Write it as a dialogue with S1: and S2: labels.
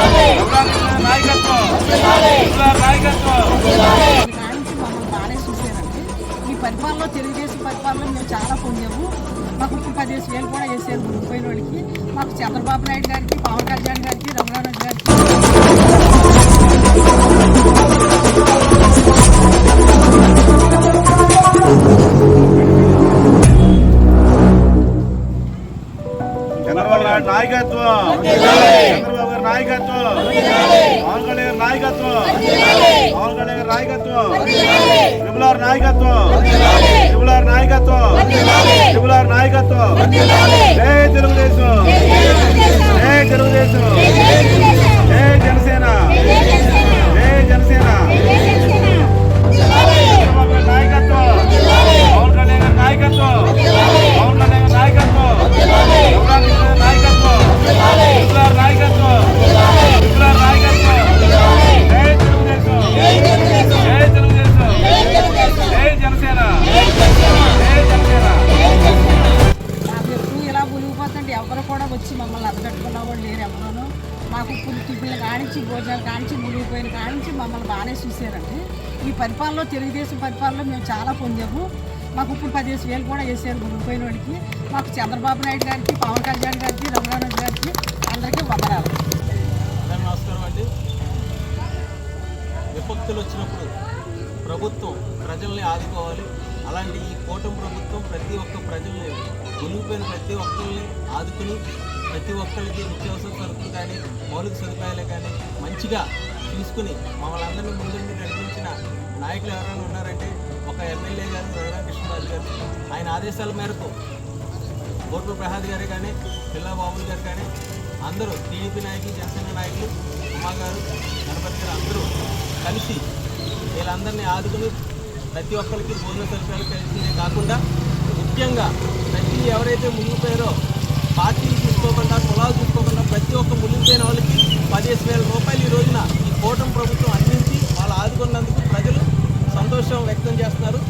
S1: నాయకత్వం నాయకత్వం విప్లవ నాయకత్వం
S2: బాగానే చూసారండి ఈ పరిపాలనలో తెలుగుదేశం పరిపాలన మేము చాలా పొందాము. మాకు ఇప్పుడు పదిహేను వేలు కూడా వేసారు మునిగిపోయిన వాళ్ళకి మాకు చంద్రబాబు నాయుడు గారికి పవన్ కళ్యాణ్ గారికి రఘురామరాజు గారికి.
S1: నాయకత్వం. చంద్రబాబు గారి నాయకత్వం. పవన్ నాయకత్వం. పవన్ నాయకత్వం. విపులార్ నాయకత్వం. విపులార్ నాయకత్వం. విపులార్ నాయకత్వం. జై తెలుగుదేశం. జై తెలుగుదేశం.
S2: ఎవరు కూడా వచ్చి మమ్మల్ని అద్దగట్టుకున్న వాళ్ళు లేరు ఎవరును. మాకు పులి టిఫిన్లు కానించి భోజనాలు కానించి మునిగిపోయిన కానించి మమ్మల్ని బాగానే చూసారండి ఈ పరిపాలనలో తెలుగుదేశం పరిపాలనలో మేము చాలా పొందాము. మాకు ఇప్పుడు పదిహేను వేలు కూడా వేసారు మునిగిపోయిన వాడికి. మాకు చంద్రబాబు నాయుడు గారికి పవన్ కళ్యాణ్ గారికి రఘురామరాజు గారికి అందరికీ వందనాలు.
S3: నమస్కారం అండి. విపత్తులు వచ్చినప్పుడు ప్రభుత్వం ప్రజల్ని ఆదుకోవాలి. అలాంటి ఈ కూటమి ప్రభుత్వం ప్రతి ఒక్క ప్రజల్ని మునిగిపోయిన ప్రతి ఒక్కరిని ఆదుకుని ప్రతి ఒక్కరికి నిత్యావసర సరుకులు కానీ మౌలిక సదుపాయాలు కానీ మంచిగా తీసుకుని మమ్మల్ని అందరినీ ముందుండి నడిపించిన నాయకులు ఎవరైనా ఉన్నారంటే ఒక ఎమ్మెల్యే గారు రఘురామకృష్ణరాజు గారు ఆయన ఆదేశాల మేరకు బోర్డు ప్రసాద్ గారు కానీ పిల్ల బాబులు గారు కానీ అందరూ టీడీపీ నాయకులు జనసేన నాయకులు ఉమా గారు గణపతి గారు అందరూ కలిసి వీళ్ళందరినీ ఆదుకుని ప్రతి ఒక్కరికి భోజన సదుపాయాలు కలిసిందే కాకుండా ముఖ్యంగా ప్రతి ఎవరైతే మునిగిపోయారో పార్టీలు చూసుకోకుండా కులాలు చూసుకోకుండా ప్రతి ఒక్క మునిగిపోయిన వాళ్ళకి పదిహేను వేల రూపాయలు ఈ రోజున ఈ కూటమి ప్రభుత్వం అందించి వాళ్ళు ఆదుకున్నందుకు ప్రజలు సంతోషం వ్యక్తం చేస్తున్నారు.